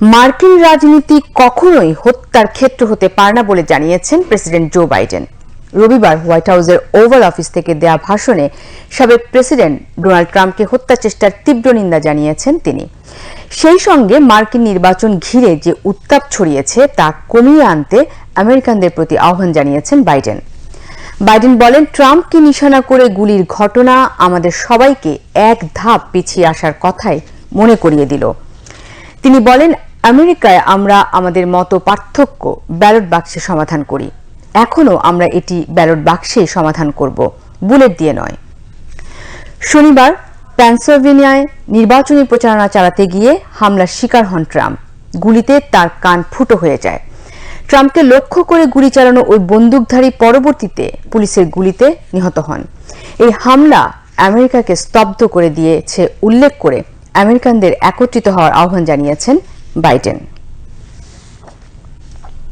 মার্কিন রাজনীতি কখনোই হত্যার ক্ষেত্র হতে পারে না বলে জানিয়েছেন প্রেসিডেন্ট জো বাইডেন। রবিবার হোয়াইট হাউসের ওভাল অফিস থেকে দেয়া ভাষণে সাবেক প্রেসিডেন্ট ডোনাল্ড ট্রাম্পকে হত্যা চেষ্টার তীব্র নিন্দা জানিয়েছেন তিনি। সেই সঙ্গে মার্কিন নির্বাচন ঘিরে যে উত্তাপ ছড়িয়েছে, তা কমিয়ে আনতে আমেরিকানদের প্রতি আহ্বান জানিয়েছেন বাইডেন। বাইডেন বলেন, ট্রাম্পকে নিশানা করে গুলির ঘটনা আমাদের সবাইকে এক ধাপ পিছিয়ে আসার কথাই মনে করিয়ে দিল। তিনি বলেন আমেরিকায় আমরা আমাদের মতো পার্থক্য ব্যালট বাক্সে সমাধান করি। এখনও আমরা এটি ব্যালট বাক্সে সমাধান করব, বুলেট দিয়ে নয়। শনিবার, পেনসিলভেনিয়ায় নির্বাচনী প্রচারণা চালাতে গিয়ে হামলার শিকার হন ট্রাম্প। গুলিতে তার কান ফুটো হয়ে যায়। ট্রাম্পকে লক্ষ্য করে গুলি চালানো ওই বন্দুকধারী পরবর্তীতে পুলিশের গুলিতে নিহত হন। এই হামলা আমেরিকাকে স্তব্ধ করে দিয়েছে, উল্লেখ করে আমেরিকানদের একত্রিত হওয়ার আহ্বান জানিয়েছেন বাইডেন